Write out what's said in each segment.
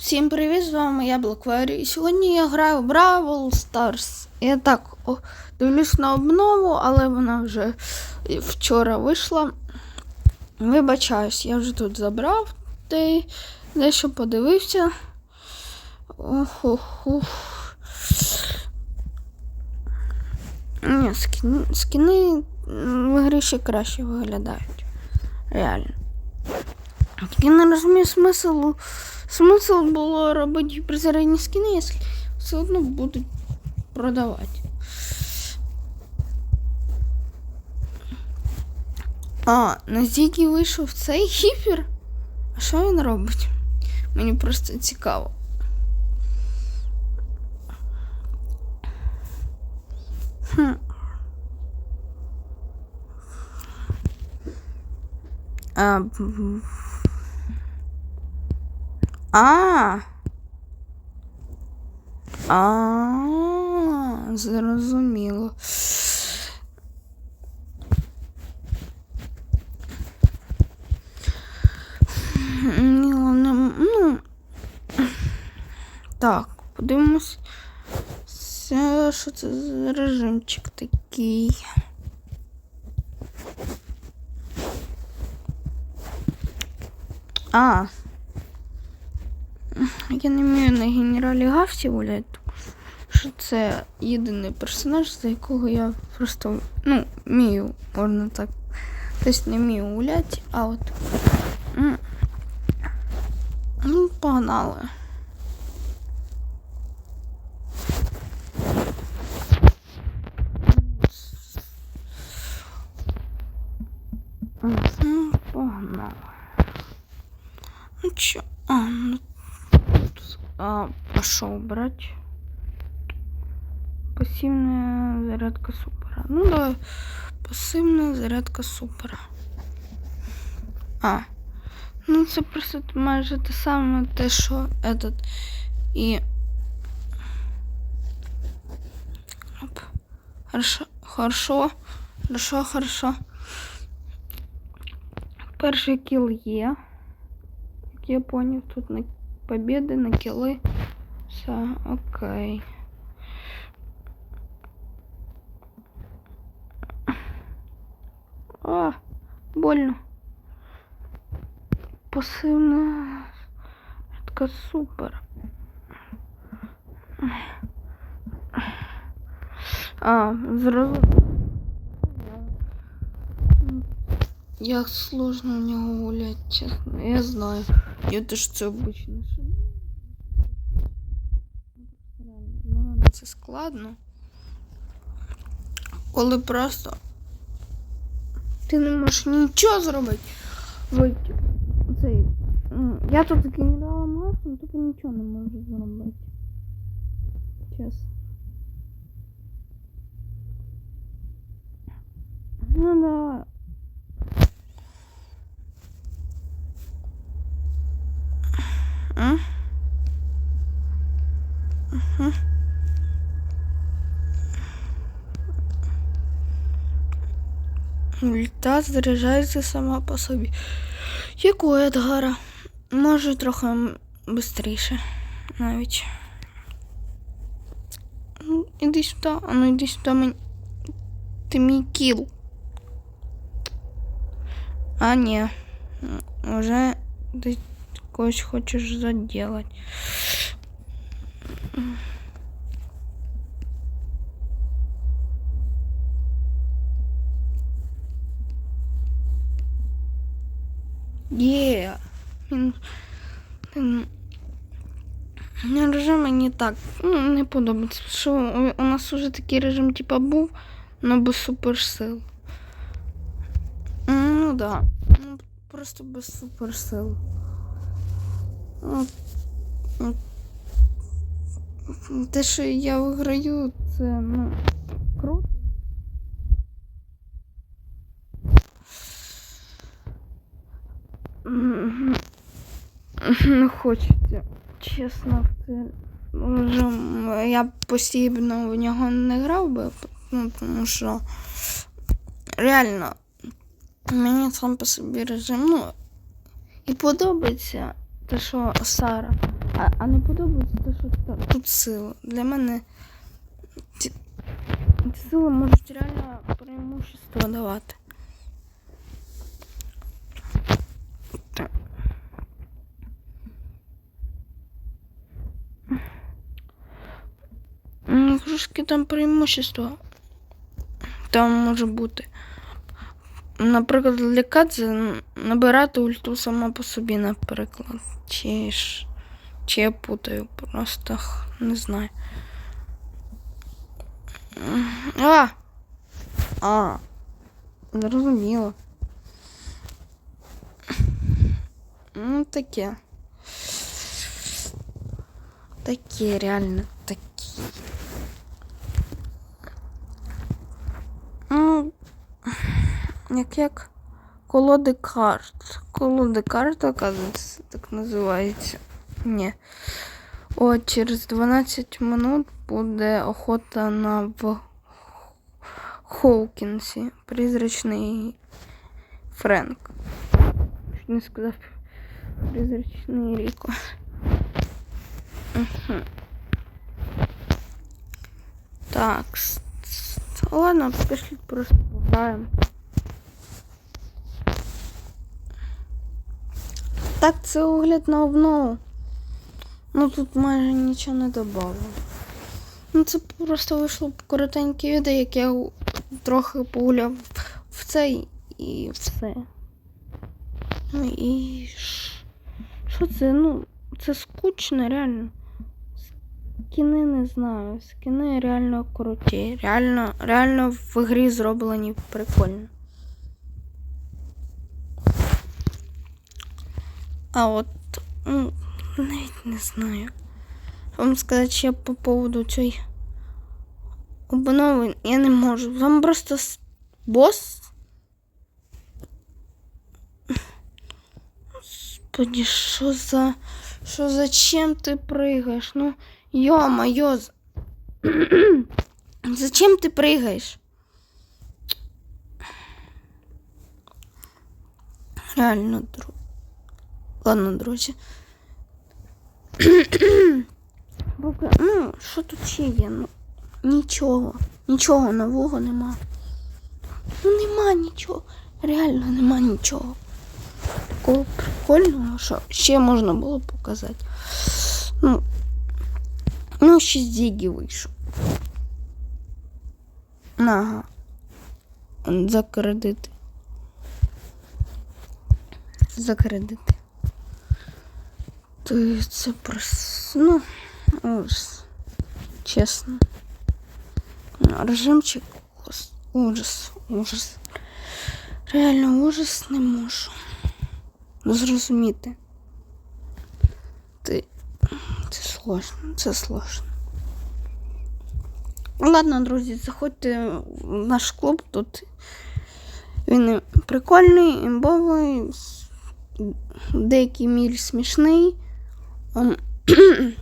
Всім привіт, з вами я Блоквері. І сьогодні я граю в Бравл Stars. Я так о, дивлюсь на обнову, але вона вже вчора вийшла. Вибачаюсь, я вже тут забрав де, дещо подивився. Ох, ох, ох. Ні, скіни, скіни в грі ще краще виглядають. Реально. Я не розумію смисл. Смисл було робити призерені скини, якщо все одно будуть продавати. А, на Зігі вийшов цей гіпер? А що він робить? Мені просто цікаво. Хм. А, б- а. А, зрозуміло. Ну. Так, подивимось. Що це за режимчик такий? А. Я не вмію на генералі Гавсі гуляти, що це єдиний персонаж, за якого я просто ну, вмію, можна так. Тобто не вмію гуляти, а от. Ну, погнали. Мгм, Погнали. Ну чё? А, ну а, пошел брать. Пассивная зарядка супера. Ну да, пассивная зарядка супера. А. Ну це просто майже те саме те, що этот. І. Оп. Хорошо, хорошо, хорошо, хорошо. Перший кіл є. Як я поняв, тут на победи, на кіли. Все, окей. А, больно. Пасивна. Така супер. А, зразу. Як сложно в нього гуляти, чесно. Я знаю. Я теж це обично. Ну, це складно. Коли просто ти не можеш нічого зробити. Ви, цей, я тут генералом Гасом, тупо нічого не можу зробити. Чесно. Ну да. А? Ага. Ульта заряджається сама по собі. Як у Едгара. Може трохи швидше навіть. Ну, Іди сюди, а ну іди сюди мені. Ти мій кіл. А, ні. Уже ти когось хочеш заділати. Є. Він, він, він режим мені так ну, не подобається. Що у, у нас вже такий режим типа був, але без суперсил. Ну да. Ну, просто без суперсил. Те, що я виграю, це ну круто. Не хочеться, чесно. Я постійно в нього не грав би, ну, тому що реально мені сам по собі режим, ну, і подобається те, що Сара. А, а не подобається те, що тут сила. Для мене ці, ці сили можуть реально преимущество давати. Так. Ну, Трошки там преимущество. Там може бути. Наприклад, лікація набирати ульту сама по собі, наприклад. Чи ж. Чи я путаю, просто не знаю. А! А! Зрозуміло. Ну, таке. Таке, реально такі. Ну, як як колоди карт. Колоди карт, оказується, так називається. Ні. От через 12 минут буде охота на в Хоукінсі. Призрачний Френк. Чуть не сказав призрачний Ріко. Так. Ладно, пішли просто пограємо. Так, це огляд на обнову. Ну тут майже нічого не додав. Ну це просто вийшло коротеньке відео, як я трохи погуляв в цей і все. Ну і що це? Ну, це скучно, реально. Скіни не знаю. Скіни реально круті. Реально, реально в грі зроблені прикольно. А от, ну, навіть не знаю. Вам сказати ще по поводу цієї обнови я не можу. Там просто бос. Господи, що за. Що зачем ти пригаєш? Ну, йо-моє. Зачем ти пригаєш? Реально, друг. Ладно, друзі. Ну, що тут ще є? Ну, нічого. Нічого нового нема. Ну нема нічого. Реально нема нічого. Такого прикольного, що ще можна було показати. Ну, ну ще Зігі вийшов. Ага. За кредити. За кредити. Це просто. Ну, ужас. Чесно. Режимчик ужас, ужас. Реально ужас не можу. Зрозуміти. Ти. Це сложно, це сложно. Ладно, друзі, заходьте в наш клуб тут. Він прикольний, імбовий, в деякій мірі смішний. Ем,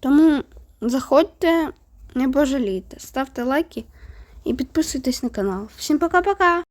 Тому заходьте, не пожалійте, ставте лайки і підписуйтесь на канал. Всім пока-пока!